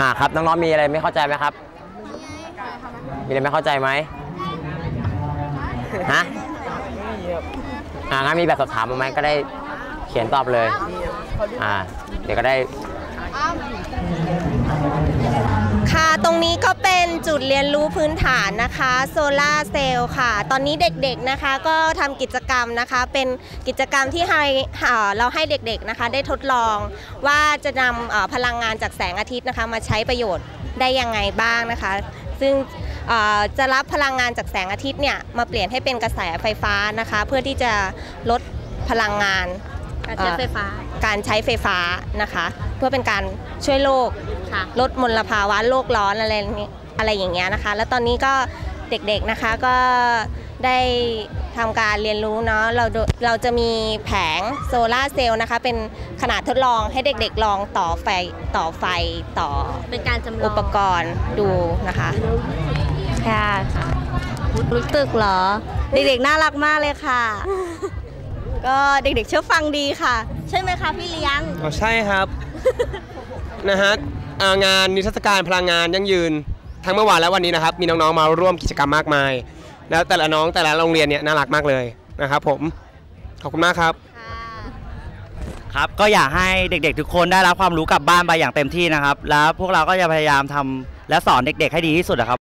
อ่าครับน้องๆมีอะไรไม่เข้าใจไหมครับ มีอะไรไม่เข้าใจไหมฮะอ่างั้นมีแบบสอบถามมาไหมก็ได้เขียนตอบเลย อ่า เดี๋ยวก็ได้ จุดเรียนรู้พื้นฐานนะคะโซลาเซลล์ค่ะ ตอนนี้เด็กๆนะคะก็ทำกิจกรรมนะคะ เป็นกิจกรรมที่ให้เราให้เด็กๆนะคะ ได้ทดลองว่าจะนำพลังงานจากแสงอาทิตย์นะคะ มาใช้ประโยชน์ได้ยังไงบ้างนะคะ ซึ่งจะรับพลังงานจากแสงอาทิตย์เนี่ยมาเปลี่ยนให้เป็นกระแสไฟฟ้านะคะ เพื่อที่จะลดพลังงาน การใช้ไฟฟ้า การใช้ไฟฟ้านะคะ เพื่อเป็นการช่วยโลกค่ะลดมลภาวะโลกร้อนอะไรนี้อะไรอย่างเงี้ยนะคะ แล้วตอนนี้ก็เด็กๆนะคะก็ได้ทำการเรียนรู้เนาะเราโดเราจะมีแผงโซลาร์เซลล์นะคะ เป็นขนาดทดลองให้เด็กๆลองต่อไฟต่อไฟต่อเป็นการจำลองอุปกรณ์ดูนะคะค่ะรู้ตึกเหรอ เด็กๆน่ารักมากเลยค่ะ ก็เด็กๆเชื่อฟังดีค่ะ ใช่ไหมคะพี่เลี้ยง อ๋อใช่ครับ นะฮะอ่างานนิทรรศการพลังงานยั่งยืน ทั้งเมื่อวานและวันนี้นะครับ มีน้องๆมาร่วมกิจกรรมมากมาย แล้วแต่ละน้องแต่ละโรงเรียนเนี่ยน่ารักมากเลยนะครับผม ขอบคุณมากครับ ครับ ก็อยากให้เด็กๆ ทุกคนได้รับความรู้กลับบ้านไปอย่างเต็มที่นะครับ แล้วพวกเราก็จะพยายามทำและสอนเด็กๆ ให้ดีที่สุดนะครับ